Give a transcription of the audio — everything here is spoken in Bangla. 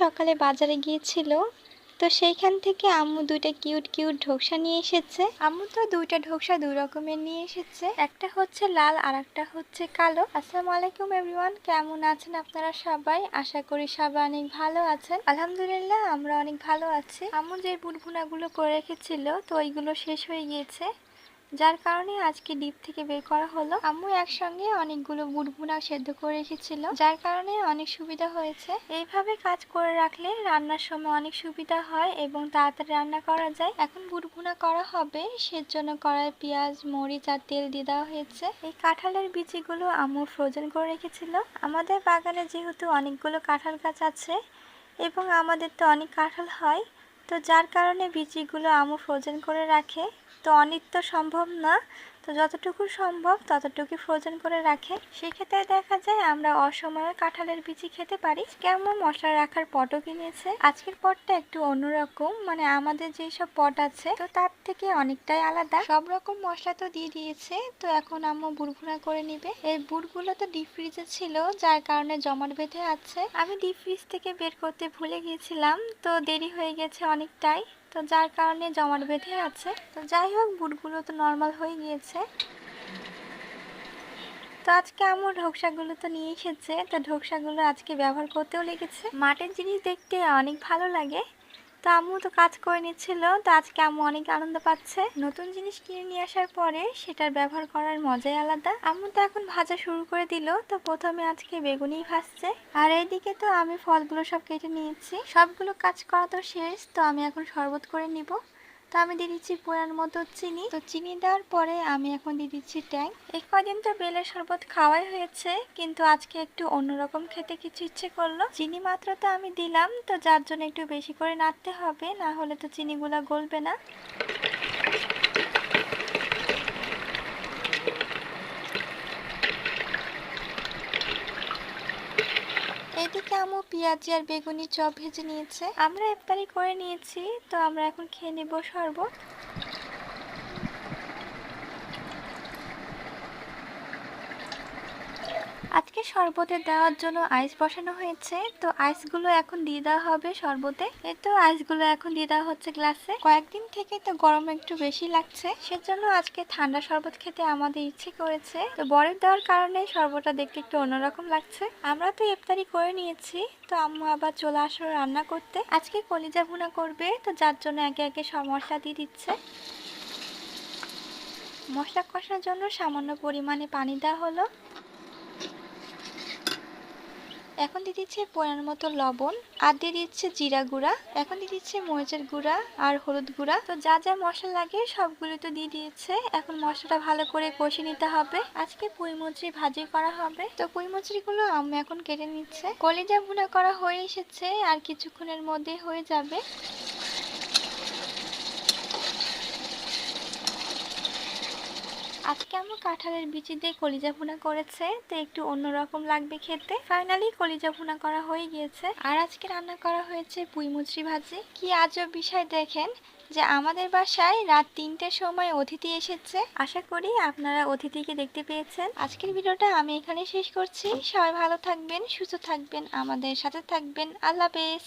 সকালে বাজারে গিয়েছিল, তো সেইখান থেকে আম্মু দুইটা কিউট কিউট ঢোকসা নিয়ে এসেছে। আম্মু তো দুইটা ঢোকসা দুই রকমের নিয়ে এসেছে। একটা হচ্ছে লাল আর একটা হচ্ছে কালো। আসসালামু আলাইকুম এভরিওয়ান কেমন আছেন আপনারা সবাই? আশা করি সবাই অনেক ভালো আছেন। আলহামদুলিল্লাহ, আমরা অনেক ভালো আছি। আম্মু যে বুটভুনাগুলো করে রেখেছিল, তো ওইগুলো শেষ হয়ে গিয়েছে। যার কারণে আজকে ডিপ থেকে বের করা হলো। আম্মু একসঙ্গে অনেকগুলো বুটভুনা সেদ্ধ করে রেখেছিল, যার কারণে অনেক সুবিধা হয়েছে। এইভাবে কাজ করে রাখলে রান্নার সময় অনেক সুবিধা হয় এবং তাড়াতাড়ি রান্না করা যায়। এখন বুটভুনা করা হবে, সেজন্য কড়াই পেঁয়াজ, মরিচ আর তেল দিয়ে দেওয়া হয়েছে। এই কাঁঠালের বিচিগুলো আম্মু ফ্রোজেন করে রেখেছিল। আমাদের বাগানে যেহেতু অনেকগুলো কাঁঠাল গাছ আছে এবং আমাদের তো অনেক কাঁঠাল হয় তো যার কারণে বিচিগুলো আমু ফ্রোজেন করে রাখে। তো অনিত্য সম্ভব না। তো যতটুকু সম্ভব, ততটুকু ফ্রোজেন করে রাখে। সেক্ষেত্রে দেখা যায় আমরা অসময়ে কাঁঠালের বিচি খেতে পারি। কেমন মশলা রাখার পটও কিনেছে। আজকের পটটা একটু অন্যরকম মানে আমাদের যে সব পট আছে, তো তার থেকে অনেকটাই আলাদা। সব রকম মশলা তো দিয়ে দিয়েছে, তো এখন আম্মু বুড়ভুনা করে নিবে। এই বুড়গুলো তো ডিপ ফ্রিজে ছিল, যার কারণে জমাট বেঁধে আছে। আমি ডিপ ফ্রিজ থেকে বের করতে ভুলে গিয়েছিলাম, তো দেরি হয়ে গেছে অনেকটাই। তো যার কারণে জমাট বেঁধে আছে। তো যাই হোক, বুটগুলো তো নর্মাল হয়ে গিয়েছে। তো আজকে আমার ঢোকসাগুলো তো নিয়ে এসেছে। তো ঢোকসাগুলো আজকে ব্যবহার করতেও লেগেছে। মাটির জিনিস দেখতে অনেক ভালো লাগে। তো আম্মু তো কাজ করে নিচ্ছিল, তো আজকে আম্মু অনেক আনন্দ পাচ্ছে। নতুন জিনিস কিনে নিয়ে আসার পরে সেটার ব্যবহার করার মজাই আলাদা। আম্মু তো এখন ভাজা শুরু করে দিল, তো প্রথমে আজকে বেগুনই ভাজছে। আর এইদিকে তো আমি ফলগুলো সব কেটে নিয়েছি। সবগুলো কাজ করা তো শেষ, তো আমি এখন শরবত করে নিব। তো আমি দিয়ে দিচ্ছি পুরান মতো চিনি। তো চিনি দেওয়ার পরে আমি এখন দিয়ে দিচ্ছি ট্যাং। এই কদিন তো বেলের শরবত খাওয়াই হয়েছে, কিন্তু আজকে একটু অন্যরকম খেতে কিছু ইচ্ছে করল। চিনি মাত্র তো আমি দিলাম, তো যার জন্য একটু বেশি করে নাড়তে হবে, না হলে তো চিনিগুলো গলবে না। এদিকে আমু পেঁয়াজি আর বেগুনি চপ ভেজে নিয়েছে। আমরা একবারই করে নিয়েছি, তো আমরা এখন খেয়ে নেব শরবত আজকে শরবতে দেওয়ার জন্য আইস বসানো হয়েছে। তো আইসগুলো এখন দিয়ে দেওয়া হবে শরবতে। এই তো আইসগুলো এখন দিয়ে দেওয়া হচ্ছে গ্লাসে কয়েকদিন থেকে তো গরম একটু বেশি লাগছে। সেজন্য আজকে ঠান্ডা শরবত খেতে আমাদের ইচ্ছে করেছে। তো বরফ দেওয়ার কারণে শরবতটা দেখতে একটু অন্যরকম লাগছে। আমরা তো ইফতারি করে নিয়েছি। তো আম্মু আবার চলে আসলো রান্না করতে। আজকে কলিজা ভুনা করবে। তো যার জন্য একে একে সব মশলা দিয়ে দিচ্ছে। মশলা কষার জন্য সামান্য পরিমাণে পানি দেওয়া হলো। এখন দিয়ে দিচ্ছে পরিমাণ মতো লবণ, আর দিয়ে দিচ্ছে জিরা গুঁড়া। এখন দিয়ে দিচ্ছে মরিচের গুঁড়া আর হলুদ গুঁড়া। তো যা যা মশলা লাগে সবগুলো তো দিয়ে দিয়েছে। এখন মশলাটা ভালো করে কষে নিতে হবে। আজকে পুঁই মুচড়ি ভাজি করা হবে। তো পুঁই মচুরিগুলো আমি এখন কেটে নিচ্ছে। কলিজা ভুনা করা হয়ে এসেছে, আর কিছুক্ষণের মধ্যে হয়ে যাবে। আজকে আমার কাঁঠালের বিচি দিয়ে কলিজা ভুনা করেছে, তো একটু অন্যরকম লাগবে খেতে। ফাইনালি কলিজা ভুনা করা হয়ে গিয়েছে। আর আজকে রান্না করা হয়েছে পুঁই মুচড়ি ভাজি। কি আজব বিষয় দেখেন যে আমাদের বাসায় রাত তিনটের সময় অতিথি এসেছে। আশা করি আপনারা অতিথিকে দেখতে পেয়েছেন। আজকের ভিডিওটা আমি এখানে শেষ করছি। সবাই ভালো থাকবেন, সুস্থ থাকবেন, আমাদের সাথে থাকবেন। আল্লাহ হাফেজ।